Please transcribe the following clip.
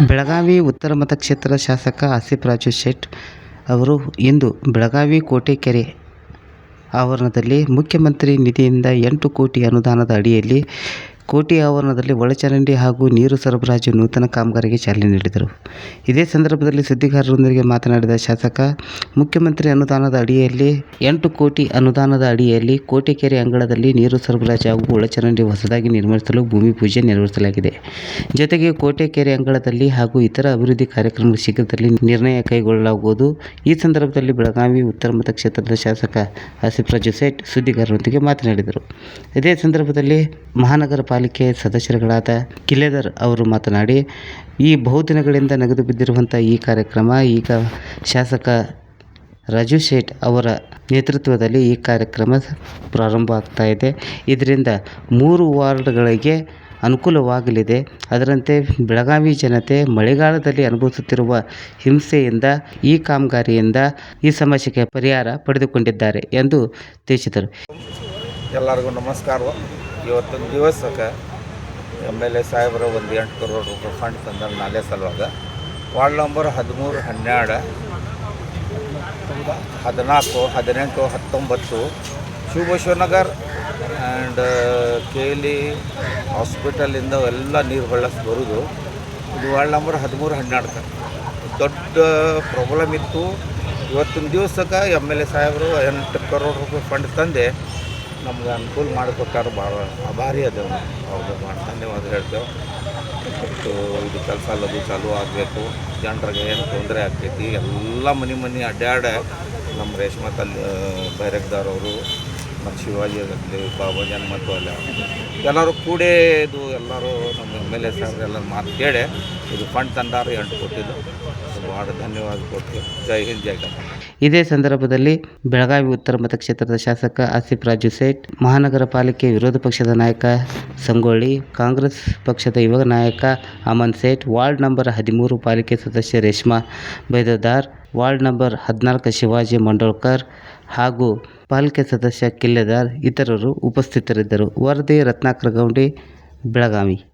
ಬೆಳಗಾವಿ ಉತ್ತರ ಮತಕ್ಷೇತ್ರದ ಶಾಸಕ ಆಸಿಫ್ ರಾಜು ಶೆಟ್ ಅವರು ಇಂದು ಬೆಳಗಾವಿ ಕೋಟೆಕೆರೆ ಆವರಣದಲ್ಲಿ ಮುಖ್ಯಮಂತ್ರಿ ನಿಧಿಯಿಂದ ಎಂಟು ಕೋಟಿ ಅನುದಾನದ ಅಡಿಯಲ್ಲಿ ಕೋಟೆ ಆವರಣದಲ್ಲಿ ಒಳಚರಂಡಿ ಹಾಗೂ ನೀರು ಸರಬರಾಜು ನೂತನ ಕಾಮಗಾರಿಗೆ ಚಾಲನೆ ನೀಡಿದರು. ಇದೇ ಸಂದರ್ಭದಲ್ಲಿ ಸುದ್ದಿಗಾರರೊಂದಿಗೆ ಮಾತನಾಡಿದ ಶಾಸಕ, ಮುಖ್ಯಮಂತ್ರಿ ಅನುದಾನದ ಅಡಿಯಲ್ಲಿ ಎಂಟು ಕೋಟಿ ಅನುದಾನದ ಅಡಿಯಲ್ಲಿ ಕೋಟೆಕೆರೆ ಅಂಗಳದಲ್ಲಿ ನೀರು ಸರಬರಾಜು ಹಾಗೂ ಒಳಚರಂಡಿ ಹೊಸದಾಗಿ ನಿರ್ಮಿಸಲು ಭೂಮಿ ಪೂಜೆ ನೆರವೇರಿಸಲಾಗಿದೆ. ಜೊತೆಗೆ ಕೋಟೆಕೆರೆ ಅಂಗಳದಲ್ಲಿ ಹಾಗೂ ಇತರ ಅಭಿವೃದ್ಧಿ ಕಾರ್ಯಕ್ರಮಗಳು ಶೀಘ್ರದಲ್ಲಿ ನಿರ್ಣಯ ಕೈಗೊಳ್ಳಲಾಗುವುದು. ಈ ಸಂದರ್ಭದಲ್ಲಿ ಬೆಳಗಾವಿ ಉತ್ತರ ಮತಕ್ಷೇತ್ರದ ಶಾಸಕ ಆಸಿಫ್ ರಾಜು ಶೆಟ್ ಸುದ್ದಿಗಾರರೊಂದಿಗೆ ಮಾತನಾಡಿದರು. ಇದೇ ಸಂದರ್ಭದಲ್ಲಿ ಮಹಾನಗರ ಪಾಲಿಕೆ ಸದಸ್ಯರುಗಳಾದ ಕಿಲೆದರ್ ಅವರು ಮಾತನಾಡಿ, ಈ ಬಹುದಿನಗಳಿಂದ ನಗದು ಬಿದ್ದಿರುವಂಥ ಈ ಕಾರ್ಯಕ್ರಮ ಈಗ ಶಾಸಕ ರಾಜು ಶೇಟ್ ಅವರ ನೇತೃತ್ವದಲ್ಲಿ ಈ ಕಾರ್ಯಕ್ರಮ ಪ್ರಾರಂಭ ಆಗ್ತಾ ಇದೆ. ಇದರಿಂದ ಮೂರು ವಾರ್ಡ್ಗಳಿಗೆ ಅನುಕೂಲವಾಗಲಿದೆ. ಅದರಂತೆ ಬೆಳಗಾವಿ ಜನತೆ ಮಳೆಗಾಲದಲ್ಲಿ ಅನುಭವಿಸುತ್ತಿರುವ ಹಿಂಸೆಯಿಂದ ಈ ಕಾಮಗಾರಿಯಿಂದ ಈ ಸಮಸ್ಯೆಗೆ ಪರಿಹಾರ ಪಡೆದುಕೊಂಡಿದ್ದಾರೆ ಎಂದು ತಿಳಿಸಿದರು. ಎಲ್ಲರಿಗೂ ನಮಸ್ಕಾರ ಇವತ್ತೊಂದು ದಿವಸಕ್ಕೆ ಎಂ ಎಲ್ ಎ ಸಾಹೇಬರು ಒಂದು ಎಂಟು ಕರೋಡ್ ರೂಪಾಯಿ ಫಂಡ್ ತಂದಾರ ನಾಲೆ ಸಲುವಾಗ. ವಾರ್ಡ್ ನಂಬರ್ ಹದಿಮೂರು, ಹನ್ನೆರಡು, ಹದಿನಾಲ್ಕು, ಹದಿನೆಂಟು, ಹತ್ತೊಂಬತ್ತು, ಶಿವಬಸವನಗರ್ ಆ್ಯಂಡ್ ಕೇಲಿ ಹಾಸ್ಪಿಟಲಿಂದ ಎಲ್ಲ ನೀರು ಹೊಳ್ಳಸ್ ಬರೋದು. ಇದು ವಾರ್ಡ್ ನಂಬರ್ ಹದಿಮೂರು, ಹನ್ನೆರಡಕ್ಕೆ. ದೊಡ್ಡ ಪ್ರಾಬ್ಲಮ್ ಇತ್ತು. ಇವತ್ತಿನ ದಿವಸಕ್ಕೆ ಎಂ ಎಲ್ ಎ ಸಾಹೇಬರು ಎಂಟು ಕರೋಡ್ ರೂಪಾಯಿ ಫಂಡ್ ತಂದೆ. ನಮ್ಗೆ ಅನುಕೂಲ ಮಾಡಿಕೊಟ್ಟಾರ ಭಾಳ ಆಭಾರಿ ಅದೇವು ಅವ್ರಿಗೆ ಧನ್ಯವಾದ ಹೇಳ್ತೇವೆ. ಮತ್ತು ಇದು ಕೆಲಸ ಅಲ್ಲದು ಚಾಲೂ ಆಗಬೇಕು. ಜನರಿಗೆ ಏನು ತೊಂದರೆ ಆಗ್ತೈತಿ, ಎಲ್ಲ ಮನೆ ಮನೆ ಅಡ್ಡಾಡ ನಮ್ಮ ರೇಷ್ಮಾ ತಲ್ಲಿ ಬೈರಕ್ದಾರವರು ಮತ್ತು ಶಿವಾಜಿ ಆಗಲಿ ಬಾಬಾ ಅಲ್ಲ ಎಲ್ಲರೂ ಕೂಡ ಇದು ಎಲ್ಲರೂ ನಮ್ಮ ಎಂ ಎಲ್ ಎ ಸಾಹೇಬ್ರು ಎಲ್ಲರೂ ಮಾತು ಕೇಳಿ ಇದು ಫಂಡ್ ತಂದಾರು ಎಂಟು ಕೊಟ್ಟಿದ್ದು. ಭಾಳ ಧನ್ಯವಾದ ಕೊಟ್ಟು ಜೈ ಹಿಂದ್ ಜೈ ಇದೇ ಸಂದರ್ಭದಲ್ಲಿ ಬೆಳಗಾವಿ ಉತ್ತರ ಮತಕ್ಷೇತ್ರದ ಶಾಸಕ ಆಸಿಫ್ ರಾಜು ಸೇಠ್ ಮಹಾನಗರ ಪಾಲಿಕೆ ವಿರೋಧ ಪಕ್ಷದ ನಾಯಕ ಸಂಗೊಳ್ಳಿ, ಕಾಂಗ್ರೆಸ್ ಪಕ್ಷದ ಯುವ ನಾಯಕ ಅಮನ್ ಸೇಠ್ ವಾರ್ಡ್ ನಂಬರ್ ಹದಿಮೂರು ಪಾಲಿಕೆ ಸದಸ್ಯ ರೇಷ್ಮಾ ಬೈದದಾರ್, ವಾರ್ಡ್ ನಂಬರ್ ಹದಿನಾಲ್ಕು ಶಿವಾಜಿ ಮಂಡೋಳ್ಕರ್ ಹಾಗೂ ಪಾಲಿಕೆ ಸದಸ್ಯ ಕಿಲ್ಲೆದಾರ್ ಇತರರು ಉಪಸ್ಥಿತರಿದ್ದರು. ವರದಿ ರತ್ನಾಕರ ಗೌಂಡಿ, ಬೆಳಗಾವಿ